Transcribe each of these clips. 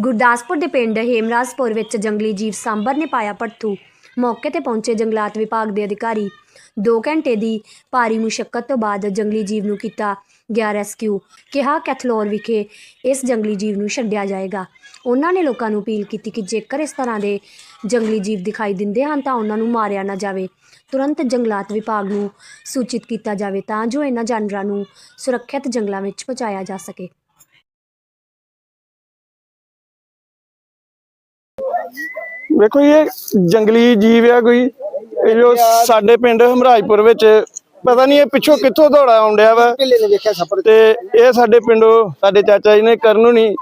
ਗੁਰਦਾਸਪੁਰ ਦੇ ਪਿੰਡ ਹੇਮਰਾਜਪੁਰ ਵਿੱਚ ਜੰਗਲੀ ਜੀਵ ਸਾਂਭਰ ਨੇ ਪਾਇਆ ਪੜਥੂ ਮੌਕੇ ਤੇ ਪਹੁੰਚੇ ਜੰਗਲਾਤ ਵਿਭਾਗ ਦੇ ਅਧਿਕਾਰੀ। 2 ਘੰਟੇ ਦੀ ਭਾਰੀ ਮੁਸ਼ਕਲ ਤੋਂ ਬਾਅਦ ਜੰਗਲੀ ਜੀਵ ਨੂੰ ਕੀਤਾ ਗਿਆ ਰੈਸਕਿਊ। ਕਿਹਾ, ਕੈਥਲੋਰ ਵਿਖੇ ਇਸ ਜੰਗਲੀ ਜੀਵ ਨੂੰ ਛੱਡਿਆ ਜਾਏਗਾ। ਉਹਨਾਂ ਨੇ ਲੋਕਾਂ ਨੂੰ ਅਪੀਲ ਕੀਤੀ ਕਿ ਜੇਕਰ ਇਸ ਤਰ੍ਹਾਂ ਦੇ ਜੰਗਲੀ ਜੀਵ ਦਿਖਾਈ ਦਿੰਦੇ ਹਨ ਤਾਂ ਉਹਨਾਂ ਨੂੰ ਮਾਰਿਆ ਨਾ ਜਾਵੇ। ਤੁਰੰਤ ਜੰਗਲਾਤ ਵਿਭਾਗ ਨੂੰ ਸੂਚਿਤ ਕੀਤਾ ਜਾਵੇ ਤਾਂ ਜੋ ਇਹਨਾਂ ਜਾਨਵਰਾਂ ਨੂੰ ਸੁਰੱਖਿਅਤ ਜੰਗਲਾਂ ਵਿੱਚ ਪਹੁੰਚਾਇਆ ਜਾ ਸਕੇ। ਵੇਖੋ ਇਹ ਜੰਗਲੀ ਜੀਵ ਆ ਕੋਈ। ਇਹ ਜੋ ਸਾਡੇ ਪਿੰਡ ਹਮਰਾਜਪੁਰ ਵਿੱਚ ਪਤਾ ਨਹੀਂ ਇਹ ਪਿੱਛੋਂ ਕਿੱਥੋਂ ਦੌੜਾ ਆਉਂਦਿਆ ਵਾ। ਤੇ ਇਹ ਸਾਡੇ ਪਿੰਡੋਂ ਸਾਡੇ ਚਾਚਾ ਜੀ ਨੇ ਕਰਨ ਨੂੰ ਨਹੀਂ।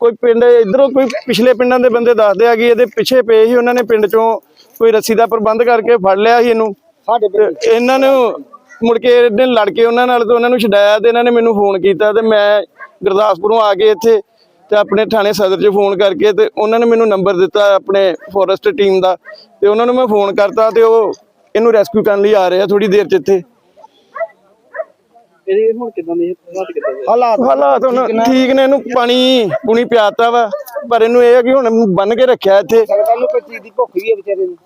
ਕੋਈ ਪਿੰਡ ਇਧਰੋਂ ਕੋਈ ਪਿਛਲੇ ਪਿੰਡਾਂ ਦੇ ਬੰਦੇ ਦੱਸਦੇ ਆ ਕਿ ਇਹਦੇ ਪਿੱਛੇ ਪਏ ਸੀ ਉਹਨਾਂ ਨੇ ਪਿੰਡ ਚੋਂ ਕੋਈ ਰੱਸੀ ਦਾ ਪ੍ਰਬੰਧ ਕਰਕੇ ਫੜ ਲਿਆ ਸੀ ਇਹਨੂੰ। ਇਹਨਾਂ ਨੂੰ ਮੁੜ ਕੇ ਇਹਨੇ ਲੜ ਕੇ ਉਹਨਾਂ ਨਾਲ ਤੇ ਉਹਨਾਂ ਨੂੰ ਛਡਾਇਆ ਤੇ ਇਹਨਾਂ ਨੇ ਮੈਨੂੰ ਫੋਨ ਕੀਤਾ ਤੇ ਮੈਂ ਗੁਰਦਾਸਪੁਰੋਂ ਆ ਕੇ ਇੱਥੇ ਤੇ ਆਪਣੇ ਥਾਣੇ ਸਦਰ 'ਚ ਫੋਨ ਕਰਕੇ ਤੇ ਉਹਨਾਂ ਨੇ ਮੈਨੂੰ ਨੰਬਰ ਦਿੱਤਾ ਆਪਣੇ ਫੋਰੈਸਟ ਟੀਮ ਦਾ ਤੇ ਉਹਨਾਂ ਨੂੰ ਮੈਂ ਫੋਨ ਕਰਤਾ ਤੇ ਉਹ ਇਹਨੂੰ ਰੈਸਕਿਊ ਕਰਨ ਲਈ ਆ ਰਹੇ ਆ ਥੋੜੀ ਦੇਰ 'ਚ ਇੱਥੇ। ਇਹਦੀ ਹੁਣ ਕਿਦਾਂ ਦੀ ਹਾਲਤ ਕਿਦਾਂ ਦੀ ਹਾਲਾਤ ਹਾਲਾਤ ਹੁਣ ਠੀਕ ਨੇ। ਇਹਨੂੰ ਪਾਣੀ ਪੂਣੀ ਪਿਆਤਾ ਵਾ ਪਰ ਇਹਨੂੰ ਇਹ ਹੈ ਕਿ ਹੁਣ ਬੰਨ ਕੇ ਰੱਖਿਆ ਇੱਥੇ। ਲੱਗਦਾ ਨੂੰ ਕੋਈ ਚੀਜ਼ ਦੀ ਭੁੱਖ ਵੀ ਹੈ ਵਿਚਾਰੇ ਨੂੰ।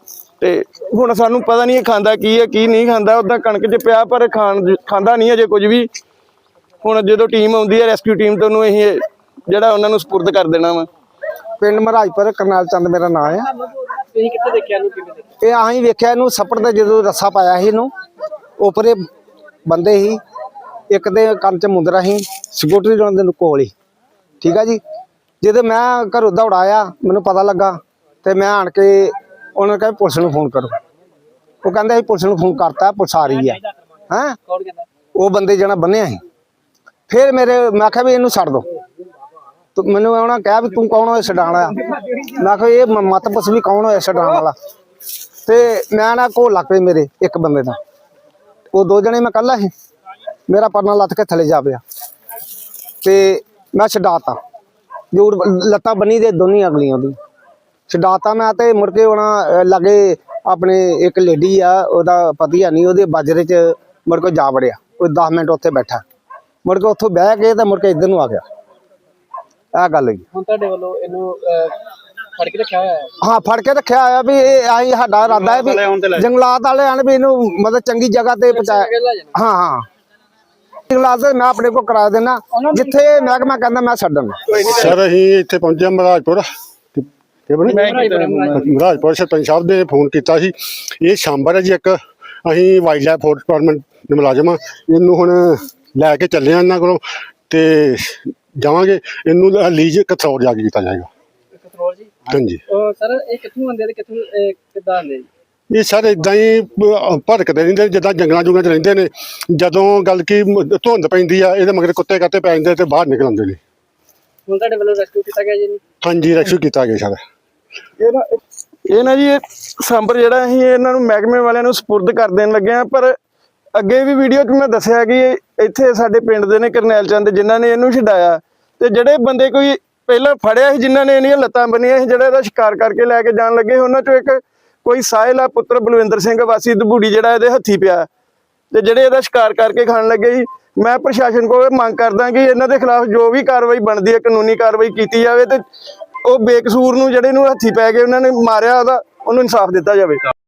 ਤੇ ਹੁਣ ਸਾਨੂੰ ਪਤਾ ਨਹੀਂ ਇਹ ਖਾਂਦਾ ਕੀ ਹੈ ਕੀ ਨਹੀਂ ਖਾਂਦਾ ਉਦਾਂ ਕਣਕ 'ਚ ਪਿਆ ਪਰ ਖਾਣ ਖਾਂਦਾ ਨਹੀਂ ਅਜੇ ਕੁਝ ਵੀ। ਹੁਣ ਜਦੋਂ ਟੀਮ ਆਉਂਦੀ ਹੈ ਰੈਸਕਿਊ ਟੀਮ ਤੋਂ ਉਹਨੂੰ ਅਸੀਂ ਇਹ ਜਿਹੜਾ ਉਹਨਾਂ ਨੂੰ ਸਪੁਰਦ ਕਰ ਦੇਣਾ ਵਾ? ਪਿੰਡ ਮਹਾਰਾਜਪੁਰ ਕਰਨਾਲ ਚੰਦ ਮੇਰਾ ਨਾਮ ਹੈ ਤੁਸੀਂ ਕਿੱਥੇ ਦੇਖਿਆ ਇਹਨੂੰ ਕਿਵੇਂ ਦੇਖਿਆ? ਇਹ ਆਹੀਂ ਵੇਖਿਆ ਇਹਨੂੰ ਸੱਪੜ ਦਾ ਜਦੋਂ ਰੱਸਾ ਪਾਇਆ ਸੀ ਇਹਨੂੰ ਉਪਰੇ ਬੰਦੇ ਸੀ ਇੱਕ ਦੇ ਕੰਨ ਚ ਮੁੰਦਰਾ ਸੀ ਸਕੂਟਰੀ ਉਹਨਾਂ ਦੇ ਕੋਲ ਹੀ। ਠੀਕ ਆ ਜੀ? ਜਦੋਂ ਮੈਂ ਘਰੋਂ ਦੌੜਾਇਆ ਮੈਨੂੰ ਪਤਾ ਲੱਗਾ ਤੇ ਮੈਂ ਆਣ ਕੇ ਉਹਨਾਂ ਨੇ ਕਿਹਾ ਵੀ ਪੁਲਿਸ ਨੂੰ ਫੋਨ ਕਰੋ। ਉਹ ਕਹਿੰਦਾ ਅਸੀਂ ਪੁਲਿਸ ਨੂੰ ਫੋਨ ਕਰਤਾ ਪੁਲਿਸ ਆ ਰਹੀ ਹੈ ਹੈਂ? ਕੌਣ ਕਹਿੰਦਾ? ਉਹ ਬੰਦੇ ਜਣਾ ਬੰਨਿਆ ਸੀ। ਫਿਰ ਮੇਰੇ ਮੈਂ ਕਿਹਾ ਵੀ ਇਹਨੂੰ ਛੱਡ ਦੋ। ਮੈਨੂੰ ਉਹਨਾਂ ਕਿਹਾ ਵੀ ਤੂੰ ਕੌਣ ਹੋਇਆ ਛਡਾਣ ਵਾਲਾ? ਮੈਂ ਕਿਹਾ ਇਹ ਮ- ਮਤ ਪੁੱਛ ਵੀ ਕੌਣ ਹੋਇਆ ਛਡਾਣ ਵਾਲਾ। ਤੇ ਮੈਂ ਨਾ ਕੋਲ ਲੱਗ ਪਏ ਮੇਰੇ ਇੱਕ ਬੰਦੇ ਦਾ ਉਹ ਦੋ ਜਣੇ ਮੈਂ ਕੱਲਾ ਸੀ ਮੇਰਾ ਪਰਨਾ ਲੱਥ ਕੇ ਥੱਲੇ ਜਾ ਪਿਆ। ਤੇ ਮੈਂ ਛਡਾਤਾ। ਜੋੜ ਲੱਤਾਂ ਬੰਨੀ ਦੇ ਦੋਨੀ ਅਗਲੀਆਂ ਦੀ। ਛਡਾਤਾ ਮੈਂ ਤੇ ਮੁੜ ਕੇ ਉਹਨਾਂ ਲਾਗੇ ਆਪਣੇ ਇੱਕ ਲੇਡੀ ਆ, ਉਹਦਾ ਪਤੀ ਆ ਨਹੀਂ ਉਹਦੇ ਬਾਜਰੇ 'ਚ ਮੁੜ ਕੇ ਜਾ ਵੜਿਆ। ਉਹ 10 ਮਿੰਟ ਉੱਥੇ ਬੈਠਾ। ਮੁੜ ਕੇ ਉੱਥੋਂ ਬਹਿ ਕੇ ਤੇ ਮੁੜ ਕੇ ਇੱਧਰ ਨੂੰ ਆ ਗਿਆ। ਇਹ ਗੱਲ ਹੋਈ। ਹੁਣ ਤੁਹਾਡੇ ਵੱਲੋਂ ਇਹਨੂੰ ਅਹ, ਫੜ ਕੇ ਰੱਖਿਆ ਹੋਇਆ ਹੈ? ਹਾਂ ਫੜ ਕੇ ਰੱਖਿਆ ਆ ਵੀ ਇਹ ਆਈ ਸਾਡਾ ਇਰਾਦਾ ਹੈ ਵੀ ਜੰਗਲਾਤ ਵਾਲੇ ਆਣ ਵੀ ਇਹਨੂੰ ਮਤਲਬ ਚੰਗੀ ਜਗ੍ਹਾ ਤੇ ਪਹੁੰਚਾਇਆ ਹਾਂ ਹਾਂ। ਜੰਗਲਾਤ ਦੇ ਮੈਂ ਆਪਣੇ ਕੋਲ ਕਰਾ ਦੇਣਾ ਜਿੱਥੇ ਮਹਿਕਮਾ ਕਹਿੰਦਾ ਮੈਂ ਛੱਡਣ ਸਰ ਅਸੀਂ ਇੱਥੇ ਪਹੁੰਚੇ ਮਹਾਰਾਜਪੁਰ। ਤੇ- ਤੇ ਬਣੀ? ਮਹਾਰਾਜਪੁਰ ਸਰਪੰਚ ਸਾਹਿਬ ਨੇ ਫੋਨ ਕੀਤਾ ਸੀ। ਇਹ ਸ਼ਾਂਬਰ ਹੈ ਜੀ ਇੱਕ। ਅਸੀਂ ਵਾਈਲਡ ਲਾਈਫ ਫੋਰਸ ਡਿਪਾਰਟਮੈਂਟ ਦੇ ਮੁਲਾਜ਼ਮ ਹਾਂ। ਇਹਨੂੰ ਹੁਣ ਲੈ ਕੇ ਚੱਲੇ ਆ ਇਹਨਾਂ ਕੋਲੋਂ। ਤੇ ਜਾਵਾਂਗੇ ਇਹਨੂੰ ਲੀਜ ਕਥੌਰ ਜਾ ਕੇ ਕੀਤਾ ਜਾਏਗਾ। ਕੰਟਰੋਲ ਜੀ? ਹਾਂਜੀ। ਸਰ ਇਹ ਕਿੱਥੋਂ ਆਉਂਦੇ ਤੇ ਕਿੱਥੋਂ ਕਿੱਦਾਂ ਆਉਂਦੇ ਇਹ ਸਰ ਇਦਾਂ ਹੀ ਭ- ਭੜਕਦੇ ਰਹਿੰਦੇ ਜਿੱਦਾਂ ਜੰਗਲਾਂ ਜੁਗਲਾਂ 'ਚ ਰਹਿੰਦੇ ਨੇ ਜਦੋਂ ਗੱਲ ਕੀ ਧੁੰਦ ਪੈਂਦੀ ਆ ਇਹਦੇ ਮਗਰ ਕੁੱਤੇ ਕੱਤੇ ਪੈ ਜਾਂਦੇ ਤੇ ਬਾਹਰ ਨਿਕਲ ਆਉਂਦੇ ਨੇ। ਹੁਣ ਤੁਹਾਡੇ ਵੱਲੋਂ ਰੈਸਕਿਊ ਕੀਤਾ ਗਿਆ ਜੀ? ਹਾਂਜੀ ਰੈਸਕਿਊ ਕੀਤਾ ਗਿਆ ਸਰ। ਇਹ ਨਾ ਇਹ ਨਾ ਜੀ ਇਹ ਸਾਂਬਰ ਜਿਹੜਾ ਅਸੀਂ ਇਹਨਾਂ ਨੂੰ ਮਹਿਕਮੇ ਵਾਲਿਆਂ ਨੂੰ ਸਪੁਰਦ ਕਰ ਦੇਣ ਲੱਗੇ ਆ ਪਰ ਅੱਗੇ ਵੀ ਵੀਡੀਓ 'ਚ ਮੈਂ ਦੱਸਿਆ ਕਿ ਇੱਥੇ ਸਾਡੇ ਪਿੰਡ ਦੇ ਨੇ ਕਰਨੈਲ ਚੰਦ, ਜਿਨ੍ਹਾਂ ਨੇ ਇਹਨੂੰ ਛਡਾਇਆ। ਤੇ ਜਿਹੜੇ ਬੰਦੇ ਕੋਈ ਪਹਿਲਾਂ ਫੜਿਆ ਸੀ, ਜਿਨ੍ਹਾਂ ਨੇ ਇਹਦੀਆਂ ਲੱਤਾਂ ਬੰਨੀਆਂ ਸੀ, ਜਿਹੜਾ ਇਹਦਾ ਸ਼ਿਕਾਰ ਕਰਕੇ ਲੈ ਕੇ ਜਾਣ ਲੱਗੇ ਉਹਨਾਂ 'ਚੋਂ ਇੱਕ ਕੋਈ ਸਾਹਿਲ ਆ, ਪੁੱਤਰ ਬਲਵਿੰਦਰ ਸਿੰਘ ਵਾਸੀ ਦਬੂੜੀ, ਜਿਹੜਾ ਇਹਦੇ ਹੱਥੀ ਪਿਆ। ਤੇ ਜਿਹੜੇ ਇਹਦਾ ਸ਼ਿਕਾਰ ਕਰਕੇ ਖਾਣ ਲੱਗੇ ਸੀ, ਮੈਂ ਪ੍ਰਸ਼ਾਸਨ ਕੋਲ ਇਹ ਮੰਗ ਕਰਦਾ ਕਿ ਇਹਨਾਂ ਦੇ ਖਿਲਾਫ ਜੋ ਵੀ ਕਾਰਵਾਈ ਬਣਦੀ ਹੈ, ਕਾਨੂੰਨੀ ਕਾਰਵਾਈ ਕੀਤੀ ਜਾਵੇ ਤੇ ਉਹ ਬੇਕਸੂਰ ਨੂੰ ਜਿਹੜੇ ਨੂੰ ਹੱਥੀ ਪੈ ਗਏ ਉਹਨਾਂ ਨੇ ਮਾਰਿਆ, ਉਹਦਾ ਉਹਨੂੰ ਇਨਸਾਫ ਦਿੱਤਾ ਜਾਵੇ।